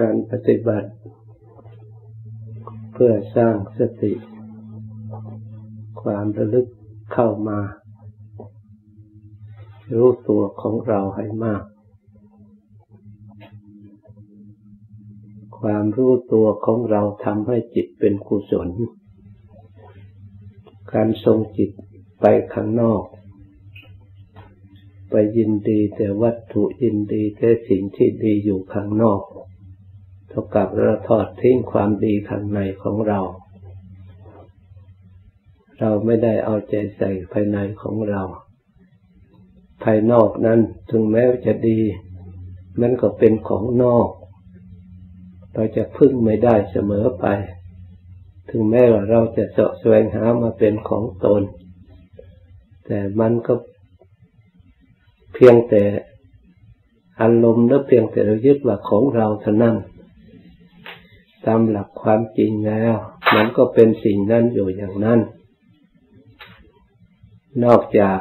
การปฏิบัติ เพื่อสร้างสติ ความระลึกเข้ามา รู้ตัวของเราให้มาก ความรู้ตัวของเราทำให้จิตเป็นกุศล การทรงจิตไปข้างนอก ไปยินดีแต่วัตถุยินดีแต่สิ่งที่ดีอยู่ข้างนอก ท่ากับเราทอดทิ้งความดีข้างในของเรา เราไม่ได้เอาใจใส่ภายในของเรา ภายนอกนั้นถึงแม้จะดี มันก็เป็นของนอก เราจะพึ่งไม่ได้เสมอไป ถึงแม้ว่าเราจะเสาะแสวงหามาเป็นของตน แต่มันก็เพียงแต่อารมณ์หรือเพียงแต่เรายึดว่าของเราเท่านั้น ตามหลักความจริงแล้ว มันก็เป็นสิ่งนั้นอยู่อย่างนั้น นอกจาก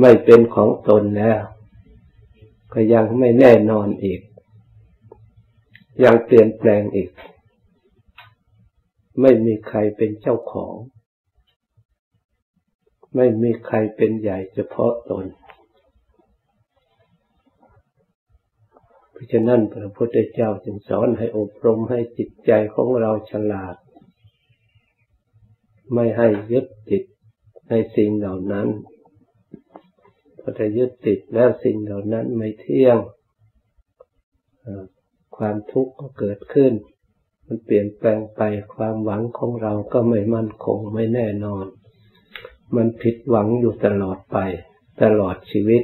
ไม่เป็นของตนแล้ว ก็ยังไม่แน่นอนอีก ยังเปลี่ยนแปลงอีก ไม่มีใครเป็นเจ้าของ ไม่มีใครเป็นใหญ่เฉพาะตน ราะฉะนั้นพระพุทธเจ้าจึงสอนให้อบรมให้จิตใจของเราฉลาด ไม่ให้ยึดติดในสิ่งเหล่านั้นพอจะยึดติดแล้วสิ่งเหล่านั้นไม่เที่ยง ความทุกข์ก็เกิดขึ้น มันเปลี่ยนแปลงไปความหวังของเราก็ไม่มั่นคงไม่แน่นอน มันผิดหวังอยู่ตลอดไป ตลอดชีวิต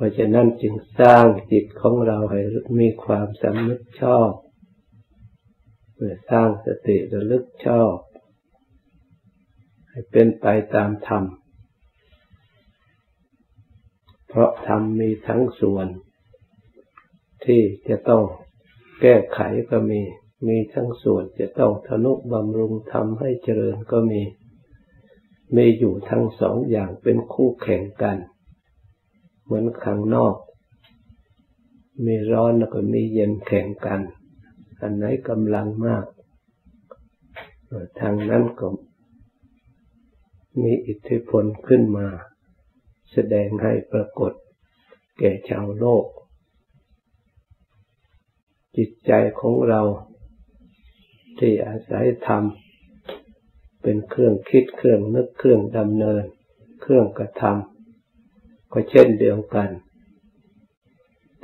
ราะฉะนั้นจึงสร้างจิตของเราให้มีความสำนึกชอบเพื่อสร้างสติระลึกชอบ ให้เป็นไปตามธรรม เพราะธรรมมีทั้งส่วน ที่จะต้องแก้ไขก็มี มีทั้งส่วนจะต้องทนุบำรุงทำให้เจริญก็มี มีอยู่ทั้งสองอย่างเป็นคู่แข่งกัน เหมือนข้างนอก มีร้อนแล้วก็มีเย็นแข่งกัน อันไหนกำลังมากทางนั้นก็มีอิทธิพลขึ้นมา แสดงให้ปรากฏ แก่ชาวโลก จิตใจของเราที่อาศัยธรรม เป็นเครื่องคิดเครื่องนึกเครื่องดำเนิน เครื่องกระทำ ก็เช่นเดียวกัน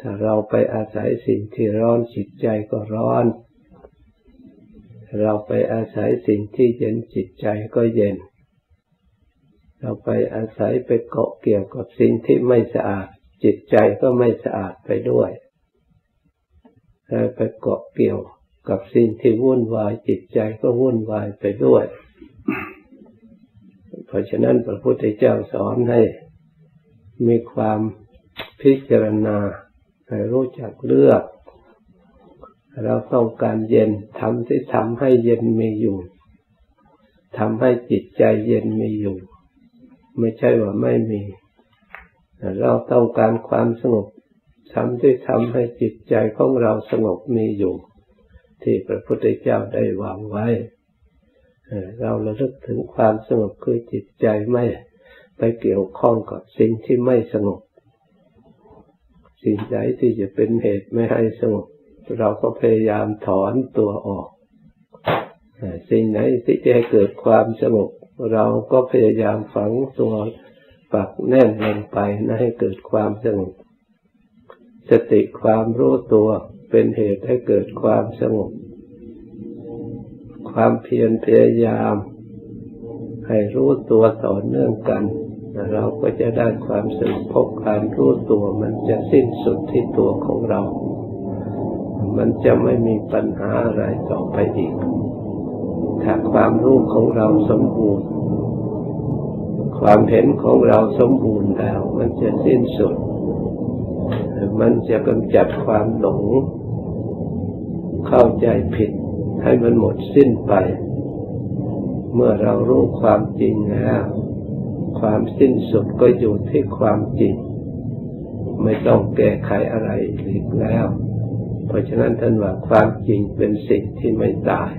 ถ้าเราไปอาศัยสิ่งที่ร้อนจิตใจก็ร้อน เราไปอาศัยสิ่งที่เย็นจิตใจก็เย็น เราไปอาศัยไปเกาะเกี่ยวกับสิ่งที่ไม่สะอาด จิตใจก็ไม่สะอาดไปด้วยเราไปเกาะเกี่ยวกับสิ่งที่วุ่นวายจิตใจก็วุ่นวายไปด้วย เพราะฉะนั้นพระพุทธเจ้าสอนให้ มีความพิจารณาให้รู้จักเลือก เราต้องการเย็นทำที่ทำให้เย็นมีอยู่ทำให้จิตใจเย็นมีอยู่ ไม่ใช่ว่าไม่มี เราต้องการความสงบทำที่ทำให้จิตใจของเราสงบมีอยู่ ที่พระพุทธเจ้าได้วางไว้ เราระลึกถึงความสงบคือจิตใจไม่ ไปเกี่ยวข้องกับสิ่งที่ไม่สงบ สิ่งใดที่จะเป็นเหตุไม่ให้สงบ เราก็พยายามถอนตัวออก สิ่งไหนที่จะให้เกิดความสงบ เราก็พยายามฝังตัวปักแน่นลงไปนะให้เกิดความสงบ สติความรู้ตัวเป็นเหตุให้เกิดความสงบ ความเพียรพยายามให้รู้ตัวต่อเนื่องกัน เราก็จะได้ความสงบพบการรู้ตัว มันจะสิ้นสุดที่ตัวของเรา มันจะไม่มีปัญหาอะไรต่อไปอีก ถ้าความรู้ของเราสมบูรณ์ ความเห็นของเราสมบูรณ์แล้ว มันจะสิ้นสุด มันจะกำจัดความหลง เข้าใจผิด ให้มันหมดสิ้นไป เมื่อเรารู้ความจริงแล้ว ความสิ้นสุดก็อยู่ที่ความจริง ไม่ต้องแก้ไขอะไรอีกแล้ว เพราะฉะนั้นท่านว่าความจริงเป็นสิ่งที่ไม่ตาย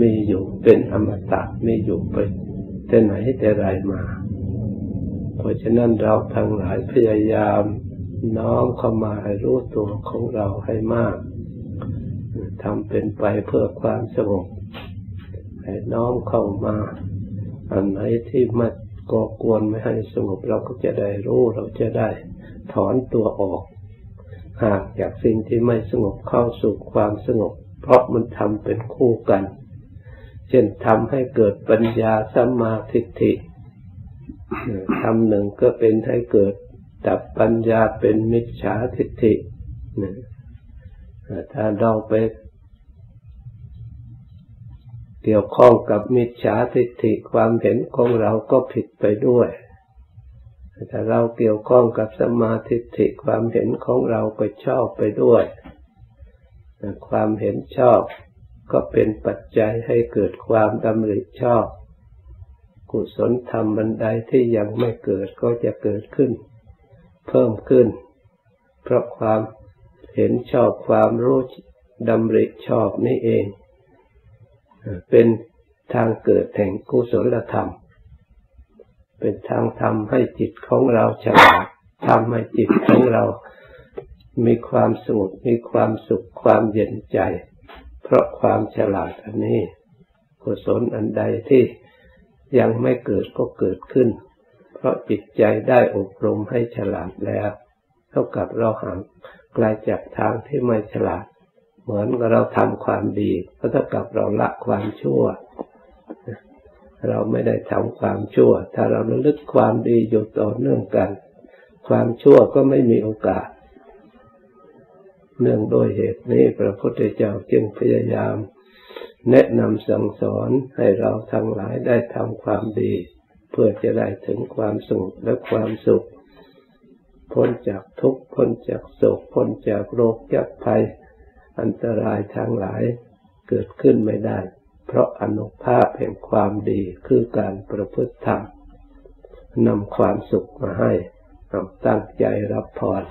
มีอยู่เป็นอมตะมีอยู่ไปแต่ไหนแต่ไรมา เพราะฉะนั้นเราทั้งหลายพยายามน้อมเข้ามาให้รู้ตัวของเราให้มากทำเป็นไปเพื่อความสงบให้น้อมเข้ามา อันไหนที่มาก่อกวนไม่ให้สงบเราก็จะได้รู้เราจะได้ถอนตัวออกหากจากสิ่งที่ไม่สงบเข้าสู่ความสงบ เพราะมันทำเป็นคู่กัน เช่นทำให้เกิดปัญญาสัมมาทิฏฐิทำหนึ่งก็เป็นให้เกิดดับปัญญาเป็นมิจฉาทิฏฐิถ้าเราไป เกี่ยวข้องกับมิจฉาทิฏฐิความเห็นของเราก็ผิดไปด้วยถ้าเราเกี่ยวข้องกับสมาธิฐิความเห็นของเราก็ชอบไปด้วย ความเห็นชอบก็เป็นปัจจัยให้เกิดความดำริชอบ กุศลธรรมบันไดที่ยังไม่เกิดก็จะเกิดขึ้น เพิ่มขึ้น เพราะความเห็นชอบความรู้ดำริชอบนี่เอง เป็นทางเกิดแห่งกุศลธรรม เป็นทางทำให้จิตของเราฉลาดทำให้จิตของเรา มีความสงบมีความสุขความเย็นใจ เพราะความฉลาดอันนี้ กุศลอันใดที่ยังไม่เกิดก็เกิดขึ้น เพราะจิตใจได้อบรมให้ฉลาดแล้ว เท่ากับเราห่างไกลจากทางที่ไม่ฉลาด เหมือนกับเราทำความดีก็เท่ากับเราละความชั่ว เราไม่ได้ทำความชั่ว ถ้าเราระลึกความดีอยู่ต่อเนื่องกัน ความชั่วก็ไม่มีโอกาส เนื่องโดยเหตุนี้พระพุทธเจ้าจึงพยายาม แนะนำสั่งสอนให้เราทั้งหลายได้ทำความดี เพื่อจะได้ถึงความสงบและความสุขพ้นจากทุกข์พ้นจากโศกพ้นจากโรคจากภัย อันตรายทางหลายเกิดขึ้นไม่ได้ เพราะอนุภาพแห่งความดีคือการประพฤติธรรมนำความสุขมาให้ตั้งใจรับพร